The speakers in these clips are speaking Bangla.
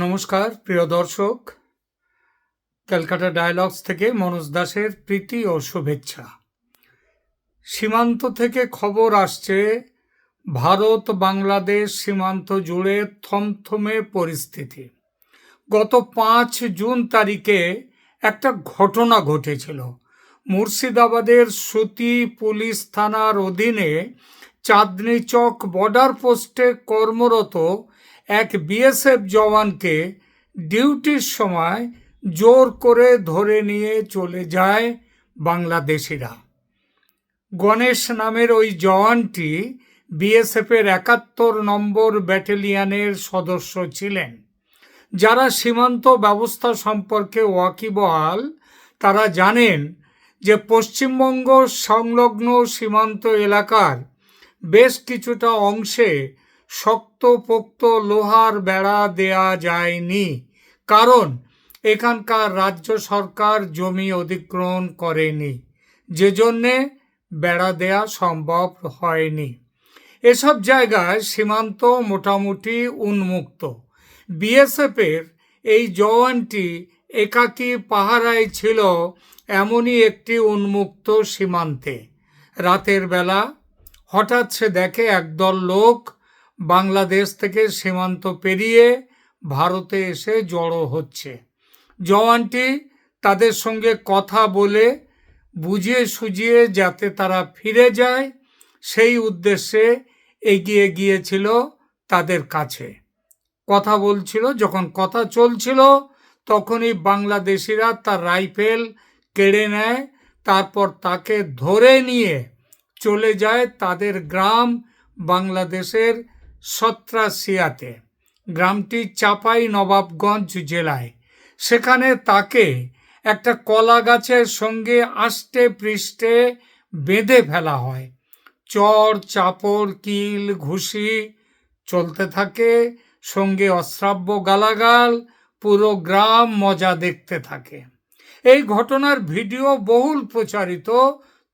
নমস্কার, প্রিয় দর্শক। ক্যালকাটা ডায়ালগস থেকে মনোজ দাসের প্রীতি ও শুভেচ্ছা। সীমান্ত থেকে খবর আসছে, ভারত বাংলাদেশ সীমান্ত জুড়ে থমথমে পরিস্থিতি। গত পাঁচ জুন তারিখে একটা ঘটনা ঘটেছিল। মুর্শিদাবাদের সুতি পুলিশ থানার অধীনে চাঁদনি চক বর্ডার পোস্টে কর্মরত এক বিএসএফ জওয়ানকে ডিউটির সময় জোর করে ধরে নিয়ে চলে যায় বাংলাদেশিরা। গণেশ নামের ওই জওয়ানটি বিএসএফের একাত্তর নম্বর ব্যাটালিয়নের সদস্য ছিলেন। যারা সীমান্ত ব্যবস্থা সম্পর্কে ওয়াকিবহাল, তারা জানেন যে পশ্চিমবঙ্গ সংলগ্ন সীমান্ত এলাকার বেশ কিছুটা অংশে শক্তপোক্ত লোহার বেড়া দেয়া যায়নি। কারণ, এখানকার রাজ্য সরকার জমি অধিগ্রহণ করেনি যে জন্যে বেড়া দেয়া সম্ভব হয়নি। এসব জায়গায় সীমান্ত মোটামুটি উন্মুক্ত। বিএসএফের এই জওয়ানটি একাকী পাহারায় ছিল এমনই একটি উন্মুক্ত সীমান্তে। রাতের বেলা হঠাৎ সে দেখে একদল লোক বাংলাদেশ থেকে সীমান্ত পেরিয়ে ভারতে এসে জড়ো হচ্ছে। জওয়ানটি তাদের সঙ্গে কথা বলে বুঝিয়ে সুঝিয়ে যাতে তারা ফিরে যায়, সেই উদ্দেশ্যে এগিয়ে গিয়েছিল তাদের কাছে। কথা বলছিল, যখন কথা চলছিল, তখনই বাংলাদেশিরা তার রাইফেল কেড়ে নেয়, তারপর তাকে ধরে নিয়ে চলে যায় তাদের গ্রাম বাংলাদেশের সত্রাসিয়াতে। গ্রামটি চাপাই নবাবগঞ্জ জেলায়। সেখানে তাকে একটা কলা গাছের সঙ্গে আষ্টে পৃষ্ঠে বেঁধে ফেলা হয়। চর, চাপড়, কিল, ঘুষি চলতে থাকে, সঙ্গে অশ্রাব্য গালাগাল, পুরো গ্রাম মজা দেখতে থাকে। এই ঘটনার ভিডিও বহুল প্রচারিত,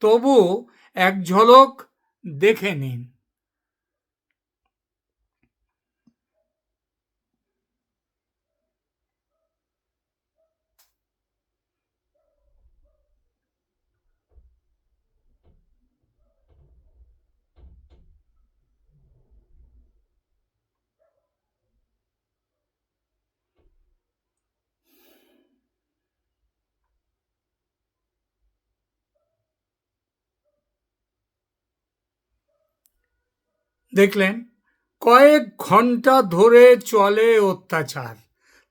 তবু এক ঝলক দেখে নিন। দেখলেন, কয়েক ঘণ্টা ধরে চলে অত্যাচার।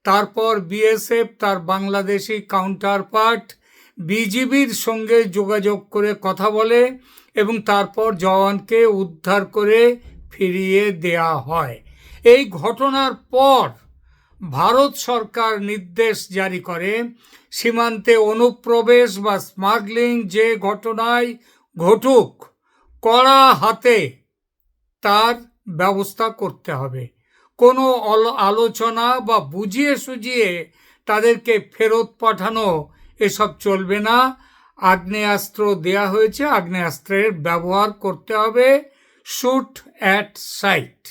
তারপর বিএসএফ তার বাংলাদেশি কাউন্টার পার্ট বিজিবির সঙ্গে যোগাযোগ করে কথা বলে এবং তারপর জওয়ানকে উদ্ধার করে ফিরিয়ে দেয়া হয়। এই ঘটনার পর ভারত সরকার নির্দেশ জারি করে, সীমান্তে অনুপ্রবেশ বা স্মাগলিং যে ঘটনায় ঘটুক, কড়া হাতে তার ব্যবস্থা করতে হবে। কোনো আলোচনা বা বুঝিয়ে সুঝিয়ে তাদেরকে ফেরত পাঠানো এসব চলবে না। আগ্নেয়াস্ত্র দেয়া হয়েছে, আগ্নেয়াস্ত্রের ব্যবহার করতে হবে শুট অ্যাট সাইট।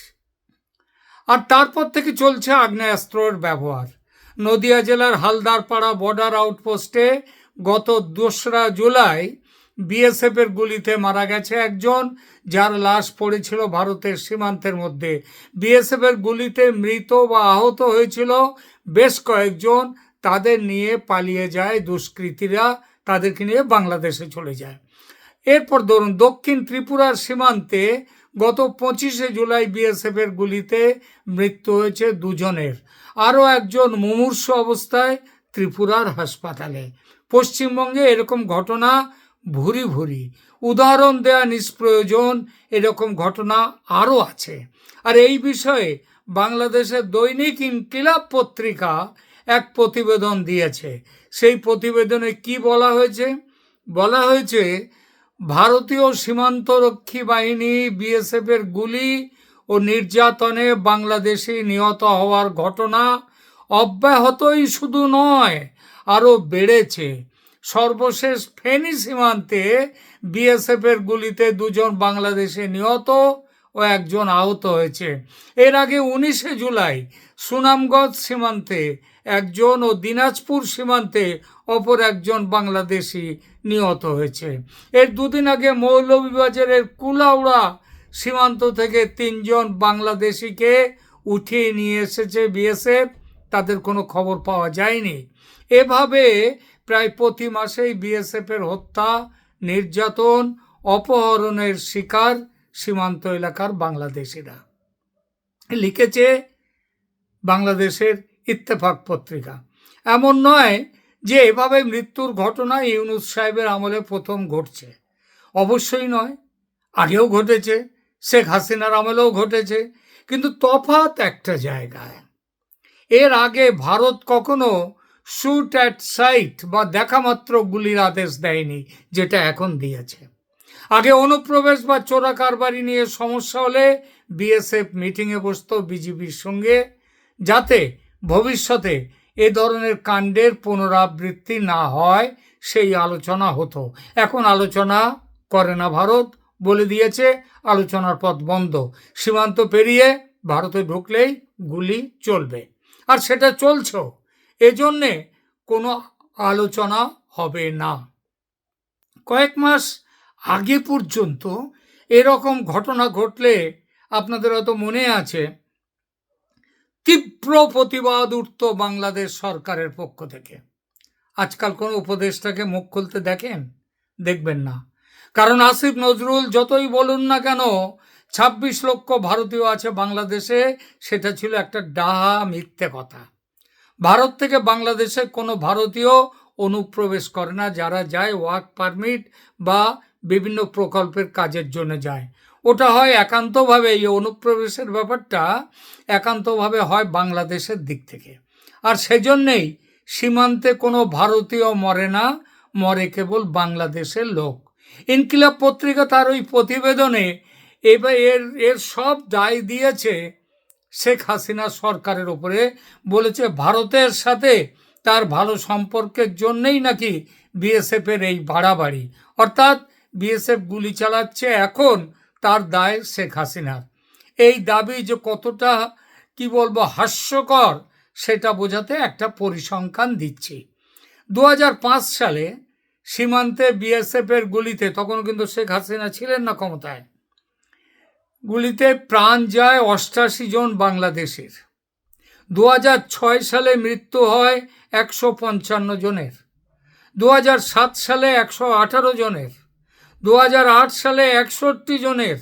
আর তারপর থেকে চলছে আগ্নেয়াস্ত্রের ব্যবহার। নদিয়া জেলার হালদারপাড়া বর্ডার আউটপোস্টে গত দোসরা জুলাই বিএসএফের গুলিতে মারা গেছে একজন, যার লাশ পড়েছিল ভারতের সীমান্তের মধ্যে। বিএসএফের গুলিতে মৃত বা আহত হয়েছিল বেশ কয়েকজন। তাদের নিয়ে পালিয়ে যায় দুষ্কৃতীরা, তাদেরকে নিয়ে বাংলাদেশে চলে যায়। এরপর ধরুন, দক্ষিণ ত্রিপুরার সীমান্তে গত পঁচিশে জুলাই বিএসএফের গুলিতে মৃত্যু হয়েছে দুজনের। আরও একজন মুমূর্ষ অবস্থায় ত্রিপুরার হাসপাতালে। পশ্চিমবঙ্গে এরকম ঘটনা ভুরি ভুরি। উদাহরণ দেয়া নিষ্প্রয়োজন, এরকম ঘটনা আরও আছে। আর এই বিষয়ে বাংলাদেশের দৈনিক ইনকিলাব পত্রিকা এক প্রতিবেদন দিয়েছে। সেই প্রতিবেদনে কি বলা হয়েছে? বলা হয়েছে, ভারতীয় সীমান্তরক্ষী বাহিনী বিএসএফের গুলি ও নির্যাতনে বাংলাদেশি নিহত হওয়ার ঘটনা অব্যাহতই শুধু নয়, আরও বেড়েছে। সর্বশেষ ফেনী সীমান্তে বিএসএফের গুলিতে দুজন বাংলাদেশে নিহত ও একজন আহত হয়েছে। এর আগে উনিশে জুলাই সুনামগঞ্জ সীমান্তে একজন ও দিনাজপুর সীমান্তে অপর একজন বাংলাদেশি নিহত হয়েছে। এর দুদিন আগে মৌলভীবাজারের কুলাউড়া সীমান্ত থেকে তিনজন বাংলাদেশিকে উঠিয়ে নিয়ে এসেছে বিএসএফ। তাদের কোনো খবর পাওয়া যায়নি। এভাবে প্রায় প্রতি মাসেই বিএসএফের হত্যা, নির্যাতন, অপহরণের শিকার সীমান্ত এলাকার বাংলাদেশিরা। লিখেছে বাংলাদেশের ইত্তেফাক পত্রিকা। এমন নয় যে এভাবে মৃত্যুর ঘটনা ইউনুস সাহেবের আমলে প্রথম ঘটছে। অবশ্যই নয়। আগেও ঘটেছে, শেখ হাসিনার আমলেও ঘটেছে, কিন্তু তফাৎ একটা জায়গায়। এর আগে ভারত কখনো শুট অ্যাট সাইট বা দেখামাত্র গুলির আদেশ দেয়নি, যেটা এখন দিয়েছে। আগে অনুপ্রবেশ বা চোরা কারবারি নিয়ে সমস্যা হলে বিএসএফ মিটিংয়ে বসত বিজিবির সঙ্গে, যাতে ভবিষ্যতে এ ধরনের কাণ্ডের পুনরাবৃত্তি না হয়, সেই আলোচনা হতো। এখন আলোচনা করে না ভারত, বলে দিয়েছে, আলোচনার পথ বন্ধ। সীমান্ত পেরিয়ে ভারতে ঢুকলেই গুলি চলবে। আর সেটা চলছে এজন্যে কোনো আলোচনা হবে না। কয়েক মাস আগে পর্যন্ত এরকম ঘটনা ঘটলে আপনাদের হয়তো মনে আছে, তীব্র প্রতিবাদ উঠত বাংলাদেশ সরকারের পক্ষ থেকে। আজকাল কোনো উপদেশটাকে মুখ খুলতে দেখেন? দেখবেন না। কারণ আসিফ নজরুল যতই বলুন না কেন, ছাব্বিশ লক্ষ ভারতীয় আছে বাংলাদেশে, সেটা ছিল একটা ডাহা মিথ্যে কথা। ভারত থেকে বাংলাদেশে কোনো ভারতীয় অনুপ্রবেশ করে না। যারা যায় ওয়ার্ক পারমিট বা বিভিন্ন প্রকল্পের কাজের জন্য যায়। ওটা হয় একান্তভাবে, এই অনুপ্রবেশের ব্যাপারটা একান্তভাবে হয় বাংলাদেশের দিক থেকে। আর সেজন্যেই সীমান্তে কোনো ভারতীয় মরে না, মরে কেবল বাংলাদেশের লোক। ইনকিলাব পত্রিকা তার ওই প্রতিবেদনে এবার এর এর সব দায় দিয়েছে শেখ হাসিনা সরকারের ওপরে বলেছে, ভারতের সাথে তার ভালো সম্পর্কের জন্যই নাকি বিএসএফের এই বাড়াবাড়ি। অর্থাৎ বিএসএফ গুলি চালাচ্ছে এখন তার দায় শেখ হাসিনার। এই দাবি যে কতটা, কি বলব, হাস্যকর, সেটা বোঝাতে একটা পরিসংখ্যান দিচ্ছি। দু হাজার পাঁচ সালে সীমান্তে বিএসএফের গুলিতে তখন কিন্তু শেখ হাসিনা ছিলেন না ক্ষমতায়। গুলিতে প্রাণ যায় অষ্টাশি জন বাংলাদেশের। দু ছয় সালে মৃত্যু হয় একশো পঞ্চান্ন জনের। দু সাত সালে একশো আঠারো জনের। দু আট সালে একষট্টি জনের।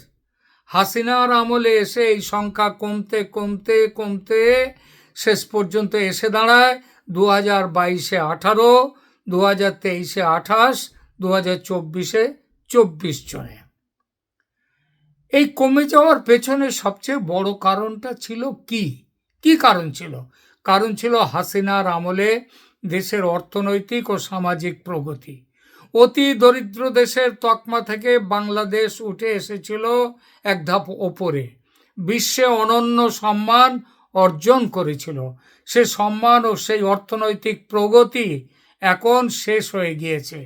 হাসিনার আমলে এসে এই সংখ্যা কমতে কমতে কমতে শেষ পর্যন্ত এসে দাঁড়ায়। দু হাজার বাইশে আঠারো দু হাজার তেইশে আঠাশ দু হাজার চব্বিশে চব্বিশ জনে এই কমে যাওয়ার পেছনে সবচেয়ে বড় কারণটা ছিল কি? কি কারণ ছিল? কারণ ছিল হাসিনার আমলে দেশের অর্থনৈতিক ও সামাজিক প্রগতি। অতি দরিদ্র দেশের তকমা থেকে বাংলাদেশ উঠে এসেছিল এক ধাপ ওপরে। বিশ্বে অনন্য সম্মান অর্জন করেছিল। সে সম্মান ও সেই অর্থনৈতিক প্রগতি এখন শেষ হয়ে গিয়েছে।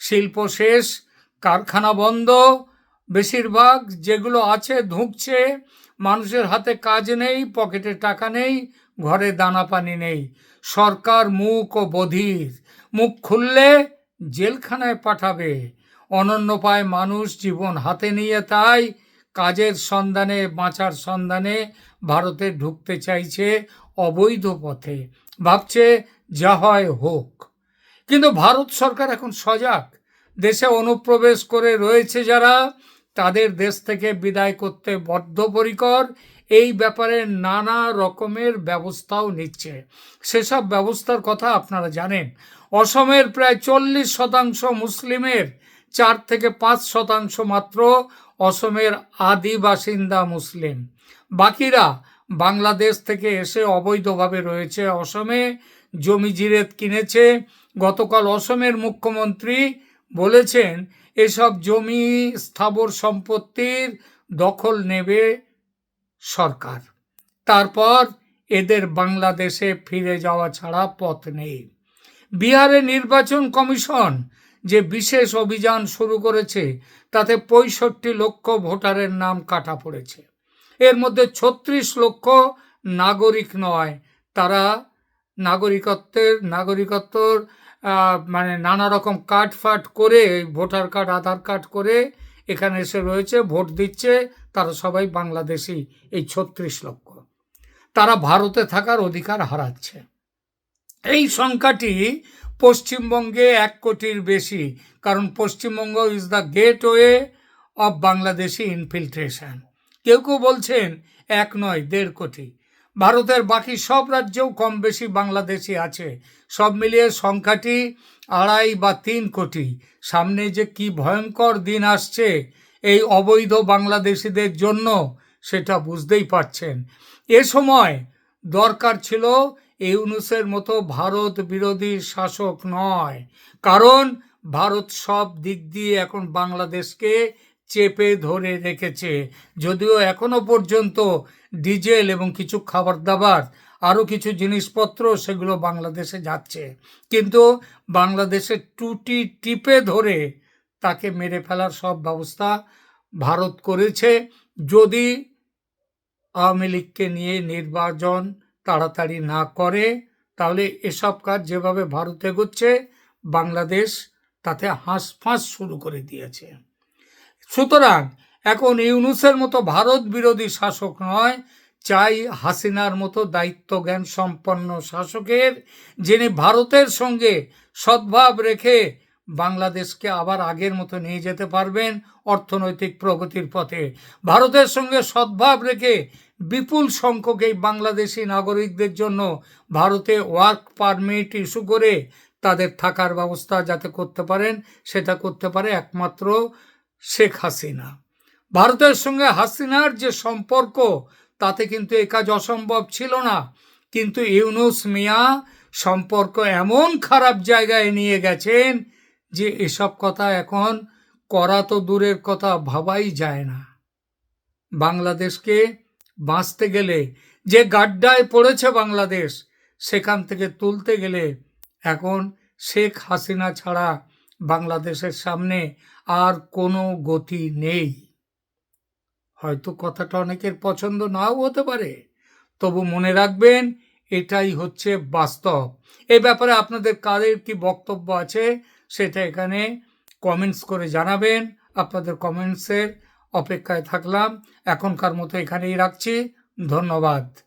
শিল্প শেষ, কারখানা বন্ধ বেশিরভাগ যেগুলো আছে ধুঁকছে, মানুষের হাতে কাজ নেই, পকেটে টাকা নেই, ঘরে দানা পানি নেই। সরকার মুখ ও বধির, মুখ খুললে জেলখানায় পাঠাবে। অনন্য পায় মানুষ জীবন হাতে নিয়ে তাই কাজের সন্ধানে, বাঁচার সন্ধানে ভারতে ঢুকতে চাইছে অবৈধ পথে। ভাবছে যা হয় হোক। কিন্তু ভারত সরকার এখন সজাগ। দেশে অনুপ্রবেশ করে রয়েছে যারা তাদের দেশ থেকে বিদায় করতে বদ্ধপরিকর। এই ব্যাপারে নানা রকমের ব্যবস্থাও নিচ্ছে। সেসব ব্যবস্থার কথা আপনারা জানেন। অসমের প্রায় চল্লিশ শতাংশ মুসলিমের, চার থেকে পাঁচ শতাংশ মাত্র অসমের আদি বাসিন্দা মুসলিম। বাকিরা বাংলাদেশ থেকে এসে অবৈধভাবে রয়েছে অসমে। জমি জিরেত কিনেছে। গতকাল অসমের মুখ্যমন্ত্রী বলেছেন এসব জমি স্থাবর সম্পত্তির দখল নেবে সরকার। তারপর এদের বাংলাদেশে ফিরে যাওয়া ছাড়া পথ নেই। বিহারে নির্বাচন কমিশন যে বিশেষ অভিযান শুরু করেছে, তাতে পঁয়ষট্টি লক্ষ ভোটারের নাম কাটা পড়েছে। এর মধ্যে ছত্রিশ লক্ষ নাগরিক নয়, তারা নাগরিকত্বের, নাগরিকত্বর মানে নানা রকম কার্ড ফাট করে, ভোটার কার্ড, আধার কার্ড করে এখানে এসে রয়েছে, ভোট দিচ্ছে, তারা সবাই বাংলাদেশি, এই ছত্রিশ লক্ষ। তারা ভারতে থাকার অধিকার হারাচ্ছে। এই সংখ্যাটি পশ্চিমবঙ্গে এক কোটির বেশি, কারণ Paschimbanga is the gateway of Bangladeshi infiltration কেউ কেউ বলছেন এক নয়, দেড় কোটি। ভারতের বাকি সব রাজ্যেও কম বেশি বাংলাদেশি আছে। সব মিলিয়ে সংখ্যাটি আড়াই বা তিন কোটি। সামনে যে কি ভয়ঙ্কর দিন আসছে, এই অবৈধ বাংলাদেশিদের জন্য সেটা বুঝতেই পারছেন। এ সময় দরকার ছিল ইউনুসের মতো ভারত বিরোধী শাসক নয়। কারণ ভারত সব দিক দিয়ে এখন বাংলাদেশকে চেপে ধরে রেখেছে। যদিও এখনও পর্যন্ত ডিজেল এবং কিছু খাবার দাবার আরও কিছু জিনিসপত্র সেগুলো বাংলাদেশে যাচ্ছে। কিন্তু বাংলাদেশের টুটি টিপে ধরে তাকে মেরে ফেলার সব ব্যবস্থা ভারত করেছে। যদি আওয়ামী লীগকে নিয়ে নির্বাচন তাড়াতাড়ি না করে, তাহলে এসব কাজ যেভাবে ভারত এগোচ্ছে, বাংলাদেশ তাতে হাঁসফাঁস শুরু করে দিয়েছে। সুতরাং এখন ইউনুসের মতো ভারত বিরোধী শাসক নয়, চাই হাসিনার মতো দায়িত্ব জ্ঞান সম্পন্ন শাসকের, যিনি ভারতের সঙ্গে সদ্ভাব রেখে বাংলাদেশকে আবার আগের মতো নিয়ে যেতে পারবেন অর্থনৈতিক প্রগতির পথে। ভারতের সঙ্গে সদ্ভাব রেখে বিপুল সংখ্যক এই বাংলাদেশি নাগরিকদের জন্য ভারতে ওয়ার্ক পারমিট ইস্যু করে তাদের থাকার ব্যবস্থা যাতে করতে পারেন, সেটা করতে পারে একমাত্র শেখ হাসিনা। ভারতের সঙ্গে হাসিনার যে সম্পর্ক, তাতে কিন্তু এ কাজ অসম্ভব ছিল না। কিন্তু ইউনুস মিয়া সম্পর্ক এমন খারাপ জায়গায় নিয়ে গেছেন যে এসব কথা এখন করা তো দূরের কথা, ভাবাই যায় না। বাংলাদেশকে বাঁচতে গেলে যে গাড্ডায় পড়েছে বাংলাদেশ, সেখান থেকে তুলতে গেলে এখন শেখ হাসিনা ছাড়া বাংলাদেশের সামনে আর কোনো গতি নেই। হয়তো কথাটা অনেকের পছন্দ নাও হতে পারে। তবু মনে রাখবেন, এটাই হচ্ছে বাস্তব। এ ব্যাপারে আপনাদের কাদের কি বক্তব্য আছে, সেটা এখানে কমেন্টস করে জানাবেন। আপনাদের কমেন্টসের অপেক্ষায় থাকলাম। এখনকার মতো এখানেই রাখছি। ধন্যবাদ।